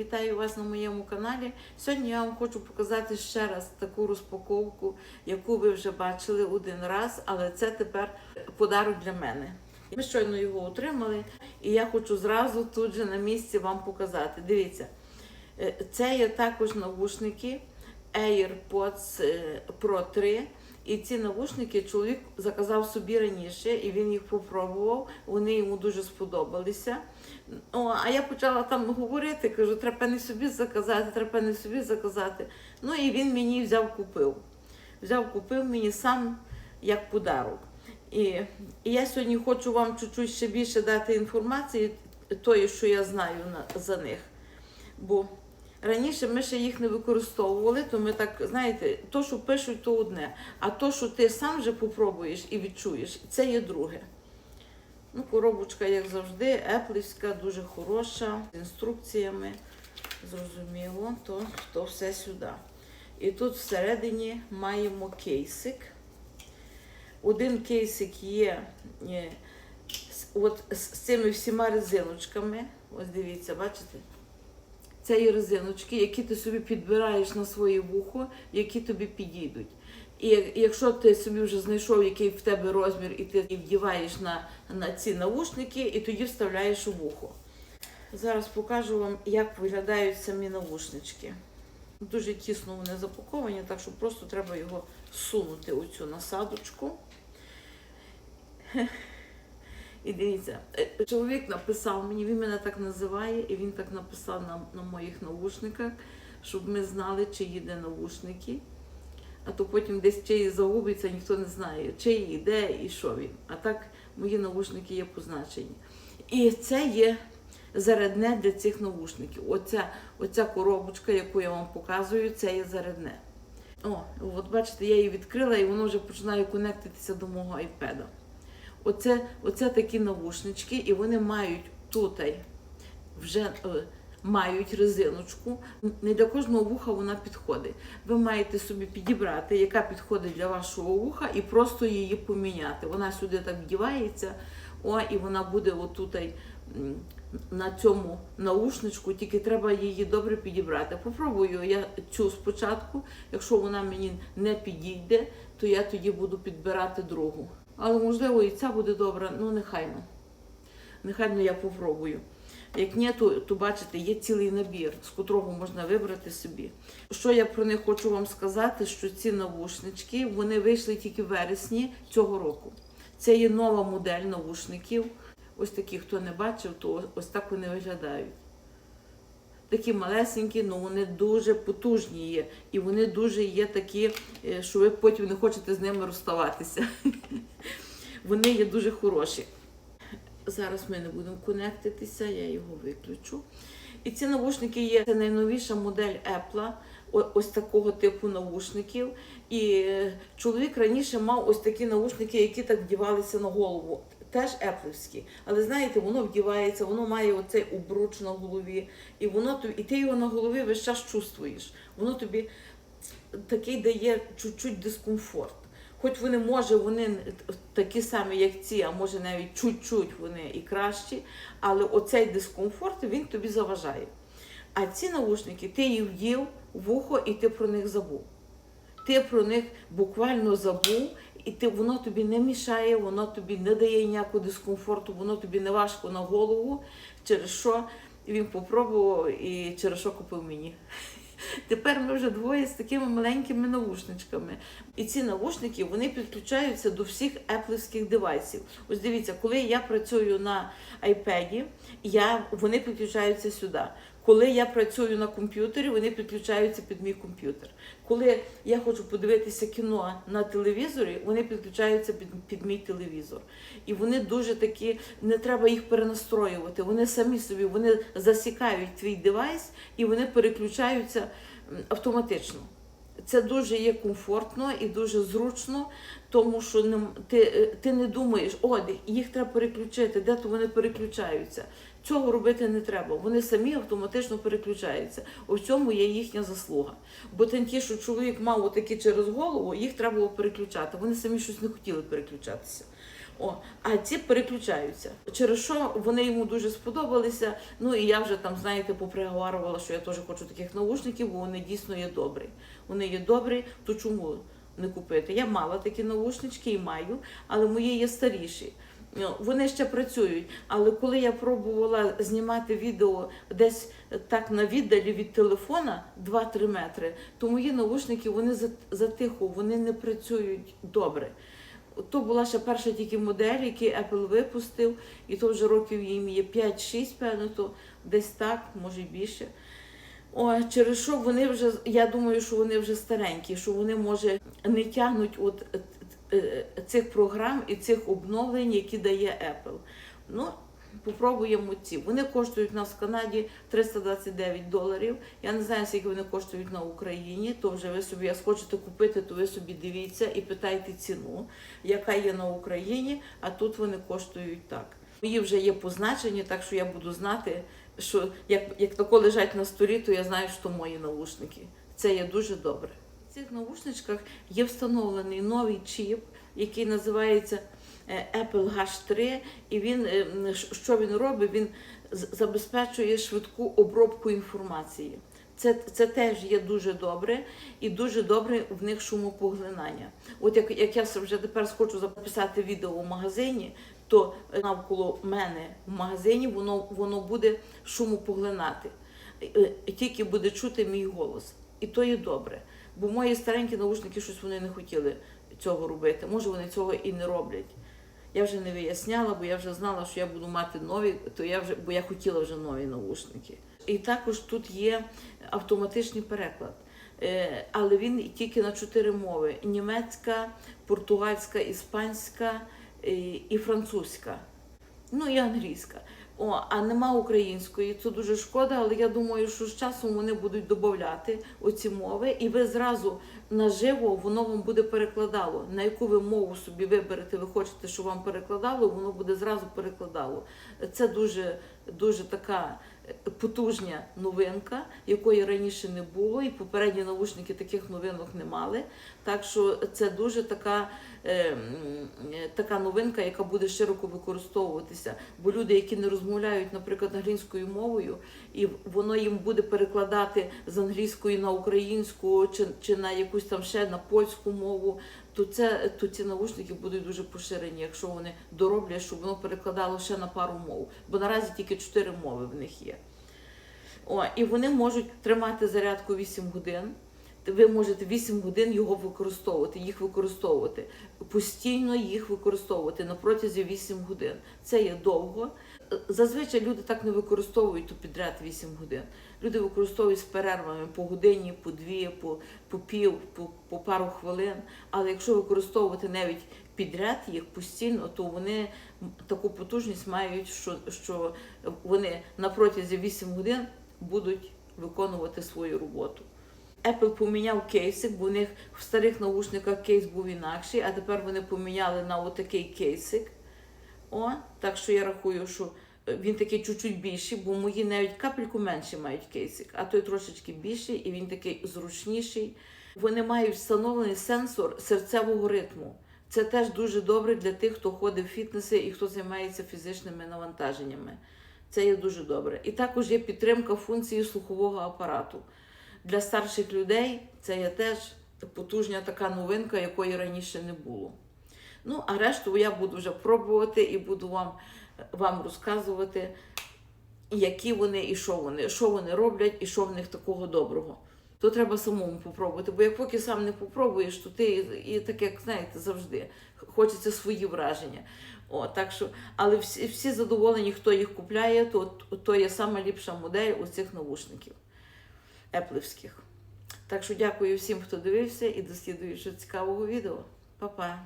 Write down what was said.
Вітаю вас на моєму каналі. Сьогодні я вам хочу показати ще раз таку розпаковку, яку ви вже бачили один раз, але це тепер подарок для мене. Ми щойно його отримали, і я хочу зразу тут же на місці вам показати. Дивіться, е, це є також навушники AirPods е, Pro 3. І ці навушники чоловік заказав собі раніше, і він їх попробував. Вони йому дуже сподобалися. О, а я почала там говорити, кажу, треба не собі заказати, треба не собі заказати. Ну і він мені взяв купив. Взяв, купив мені сам як подарок. І, і я сьогодні хочу вам чуть-чуть ще більше дати інформації, тої, що я знаю на, за них. Бо раніше ми ще їх не використовували, то ми так, знаєте, то, що пишуть, то одне. А то, що ти сам вже попробуєш і відчуєш, це є друге. Ну, коробочка, як завжди, еплівська, дуже хороша, з інструкціями. Зрозуміло, то, то все сюди. І тут всередині маємо кейсик. Один кейсик є е, от з цими всіма резиночками. Ось дивіться, бачите? Це є резиночки, які ти собі підбираєш на своє вухо, які тобі підійдуть. І якщо ти собі вже знайшов, який в тебе розмір, і ти вдіваєш на, на ці навушники, і тоді вставляєш у вухо. Зараз покажу вам, як виглядають самі навушнички. Дуже тісно вони запаковані, так що просто треба його сунути у цю насадочку. І дивіться, е, чоловік написав мені, він мене так називає, і він так написав на, на моїх навушниках, щоб ми знали, чи їде навушники. А то потім десь чиї загубиться, ніхто не знає, чиї, де і що він. А так мої навушники є позначені. І це є зарядне для цих навушників. Оця, оця коробочка, яку я вам показую, це є зарядне. О, от бачите, я її відкрила і воно вже починає конектитися до мого айпеда. Оце, оце такі навушнички, і вони мають тут вже е, мають резиночку. Не для кожного вуха вона підходить. Ви маєте собі підібрати, яка підходить для вашого вуха, і просто її поміняти. Вона сюди так вдівається, о, і вона буде отут на цьому наушничку, тільки треба її добре підібрати. Попробую я цю спочатку. Якщо вона мені не підійде, то я тоді буду підбирати другу. Але можливо і ця буде добра, ну нехай ну. Нехай ну я попробую. Як ні, то, то бачите, є цілий набір, з котрого можна вибрати собі. Що я про них хочу вам сказати, що ці навушнички вони вийшли тільки в вересні цього року. Це є нова модель навушників. Ось такі, хто не бачив, то ось так вони виглядають. Такі малесенькі, але вони дуже потужні є. І вони дуже є такі, е, що ви потім не хочете з ними розставатися. Вони є дуже хороші. Зараз ми не будемо конектитися, я його виключу. І ці навушники є це найновіша модель Apple, ось такого типу навушників. І е, чоловік раніше мав ось такі навушники, які так вдівалися на голову. Теж еплівські. Але знаєте, воно вдівається, воно має оцей обруч на голові, і воно тобі, і ти його на голові весь час чувствуєш. Воно тобі такий дає чуть-чуть дискомфорт. Хоч вони, може, вони такі самі, як ці, а може навіть чуть-чуть вони і кращі, але оцей дискомфорт він тобі заважає. А ці наушники ти їх вдів в вухо і ти про них забув. Ти про них буквально забув, і ти, воно тобі не мішає, воно тобі не дає ніякого дискомфорту, воно тобі не важко на голову, через що він попробував і через що купив мені. Тепер ми вже двоє з такими маленькими навушничками. І ці навушники вони підключаються до всіх еплівських девайсів. Ось дивіться, коли я працюю на iPad, я, вони підключаються сюди. Коли я працюю на комп'ютері, вони підключаються під мій комп'ютер. Коли я хочу подивитися кіно на телевізорі, вони підключаються під, під мій телевізор. І вони дуже такі, не треба їх перенастроювати. Вони самі собі вони засікають твій девайс і вони переключаються автоматично. Це дуже є комфортно і дуже зручно, тому що не, ти, е, ти не думаєш, о, їх треба переключити, де то вони переключаються. Цього робити не треба. Вони самі автоматично переключаються. У цьому є їхня заслуга. Бо ті, що чоловік мав отакі через голову, їх треба було переключати. Вони самі щось не хотіли переключатися. О, а ці переключаються. Через що вони йому дуже сподобалися. Ну і я вже там, знаєте, поприговарювала, що я теж хочу таких наушників, бо вони дійсно є добрі. Вони є добрі, то чому не купити? Я мала такі наушнички і маю, але мої є старіші. Ну, Вони ще працюють, але коли я пробувала знімати відео десь так на віддалі від телефона 2-3 метри, то мої наушники вони за- затиху, вони не працюють добре. То була ще перша тільки модель, яку Apple випустив, і то вже років їм є 5-6, певно, то десь так, може більше. О, через що вони вже, я думаю, що вони вже старенькі, що вони, може, не тягнуть от е, е, цих програм і цих обновлень, які дає Apple. Ну, попробуємо ці. Вони коштують у нас в Канаді 329 доларів. Я не знаю, скільки вони коштують на Україні. То вже ви собі, як хочете купити, то ви собі дивіться і питайте ціну, яка є на Україні, а тут вони коштують так. Мої вже є позначені, так що я буду знати, що як, як тако лежать на столі, то я знаю, що мої наушники. Це є дуже добре. В цих наушничках є встановлений новий чіп, який називається Apple H3, і він е, що він робить? Він забезпечує швидку обробку інформації. Це, це теж є дуже добре і дуже добре в них шумопоглинання. От як, як я вже тепер хочу записати відео в магазині, то навколо мене в магазині воно, воно буде шумопоглинати. Е, е, Тільки буде чути мій голос. І то є добре. Бо мої старенькі наушники щось вони не хотіли цього робити. Може, вони цього і не роблять. Я вже не виясняла, бо я вже знала, що я буду мати нові, то я вже, бо я хотіла вже нові наушники. І також тут є автоматичний переклад. Е, Але він тільки на чотири мови: німецька, португальська, іспанська е, і французька. Ну і англійська. О, а нема української. Це дуже шкода, але я думаю, що з часом вони будуть додати оці мови, і ви зразу наживо воно вам буде перекладало. На яку ви мову собі виберете, ви хочете, щоб вам перекладало, воно буде зразу перекладало. Це дуже, дуже така потужня новинка, якої раніше не було, і попередні наушники таких новинок не мали. Так що це дуже така, е, е, така новинка, яка буде широко використовуватися. Бо люди, які не розмовляють, наприклад, англійською мовою, і воно їм буде перекладати з англійської на українську чи, чи на якусь там ще на польську мову, то це то ці наушники будуть дуже поширені, якщо вони дороблять, щоб воно перекладало ще на пару мов. Бо наразі тільки чотири мови в них є. О, і вони можуть тримати зарядку 8 годин. Ви можете 8 годин його використовувати, їх використовувати, постійно їх використовувати на протязі 8 годин. Це є довго. Зазвичай люди так не використовують то підряд 8 годин. Люди використовують з перервами по годині, по дві, по, по пів, по, по пару хвилин. Але якщо використовувати навіть підряд їх постійно, то вони таку потужність мають, що, що вони на протязі 8 годин будуть виконувати свою роботу. Apple поміняв кейсик, бо у них в старих наушниках кейс був інакший, а тепер вони поміняли на отакий кейсик. О, так що я рахую, що е, він такий чуть-чуть більший, бо мої навіть капельку менше мають кейсик, а той трошечки більший і він такий зручніший. Вони мають встановлений сенсор серцевого ритму. Це теж дуже добре для тих, хто ходить в фітнеси і хто займається фізичними навантаженнями. Це є дуже добре. І також є підтримка функції слухового апарату. Для старших людей це є теж потужна така новинка, якої раніше не було. Ну, а решту я буду вже пробувати і буду вам, вам розказувати, які вони і що вони, що вони роблять, і що в них такого доброго. То треба самому попробувати, бо як поки сам не попробуєш, то ти і, так, як знаєте, завжди хочеться свої враження. О, так що, але всі, всі задоволені, хто їх купляє, то, то є сама ліпша модель у цих наушників еплівських. Так що дякую всім, хто дивився, і до слідуючого цікавого відео. Па-па!